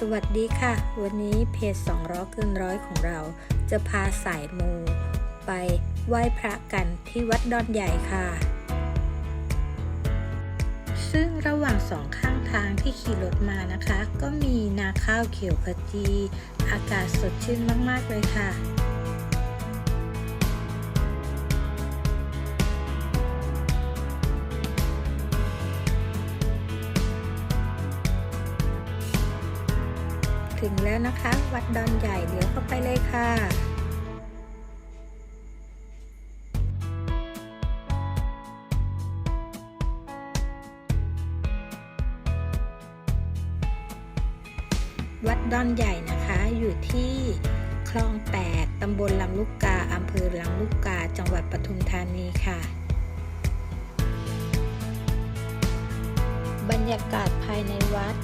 สวัสดีค่ะ วันนี้เพจสองร้อเกินร้อยของเรา จะพาสายมู ไปไหว้พระกันที่วัดดอนใหญ่ค่ะ ซึ่งระหว่างสองข้างทางที่ขี่รถมานะคะ ก็มีนาข้าวเขียวขจี อากาศสดชื่นมาก ๆ เลยค่ะ ถึงแล้วนะคะ วัดดอนใหญ่เลี้ยวเข้าไปเลยค่ะวัดดอนใหญ่นะคะอยู่ที่คลอง 8 ตำบลลำลูกกา อำเภอลำลูกกา จังหวัดปทุมธานีค่ะ บรรยากาศภายในวัด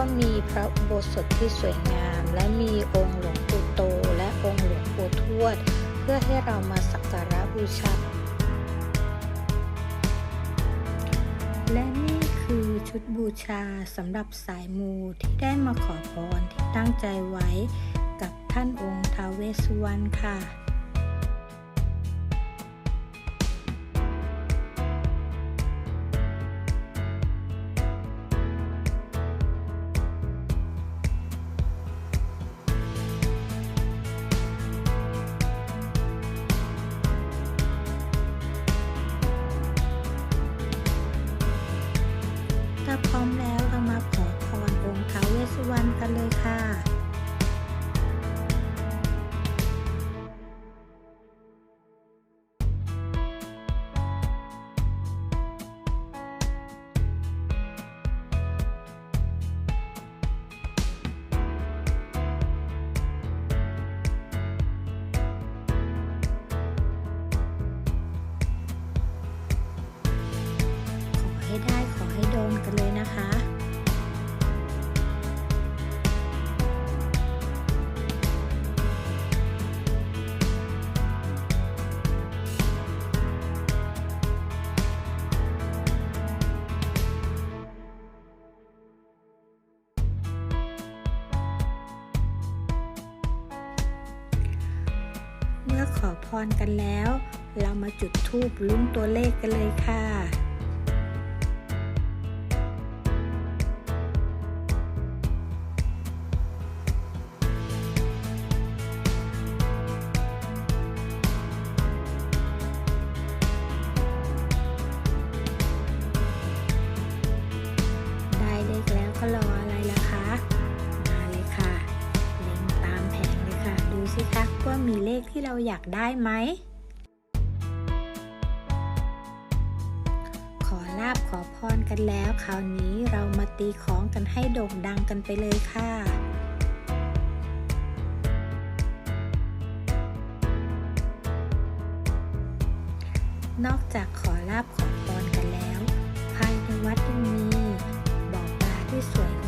ก็มีพระอุโบสถที่สวยงาม และมีองค์หลวงปู่โต และองค์หลวงปู่ทวด เพื่อให้เรามาสักการะบูชา และนี่คือชุดบูชาสำหรับสายมูที่ได้มาขอพรที่ตั้งใจไว้กับท่านองค์ท้าวเวสสุวรรณค่ะ สุวรรณกันเลยค่ะ ขอพรกันแล้ว เรามาจุดธูปลุ้นตัวเลขกันเลยค่ะ ว่ามีเลขที่เราอยากได้ไหม ขอลาบขอพรกันแล้ว คราวนี้เรามาตีของกันให้โด่งดังกันไปเลยค่ะนอกจากขอลาบขอพรกันแล้ว ภายในวัดยังมีบ่อปลาที่สวย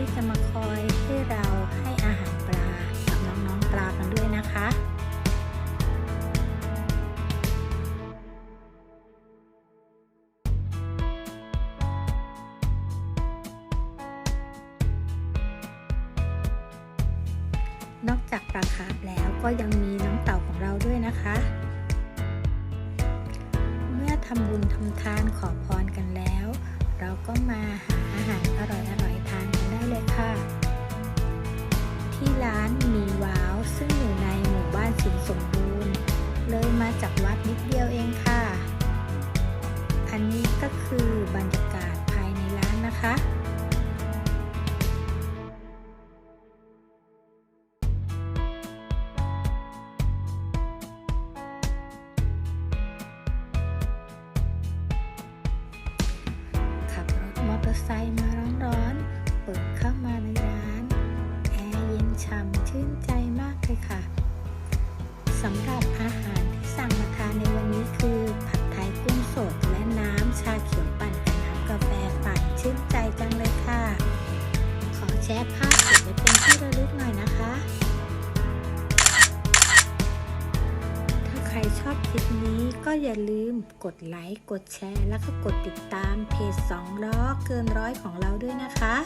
ที่จะมาคอยให้เราให้อาหารปลากับน้องๆปลากันด้วยนะคะนอกจากปลาคาร์ฟแล้วก็ยังมีน้องเต่าของเราด้วยนะคะ เมื่อทำบุญทำทานขอพรกันแล้ว เราก็มาหาอาหารอร่อยๆ เลยค่ะ ที่ร้านมีว้าวซึ่งอยู่ในหมู่บ้านสินสมบูรณ์ เลยมาจากวัดนิดเดียวเองค่ะ อันนี้ก็คือบรรยากาศภายในร้านนะคะขับรถมอเตอร์ไซค์มาร้อนๆ เปิด ฉ่ำชื่นใจมากเลยค่ะสำหรับอาหารที่สั่งมาทานในวันนี้คือ ผัดไทยกุ้งสดและน้ำชาเขียวปั่นกับน้ำกาแฟปั่นชื่นใจจังเลยค่ะ ขอแชร์ภาพเก็บไว้เป็นที่ระลึกหน่อยนะคะ ถ้าใครชอบคลิปนี้ก็อย่าลืมกดไลค์ กดแชร์ แล้วก็กดติดตามเพจ2เกินร้อยของเราด้วยนะคะ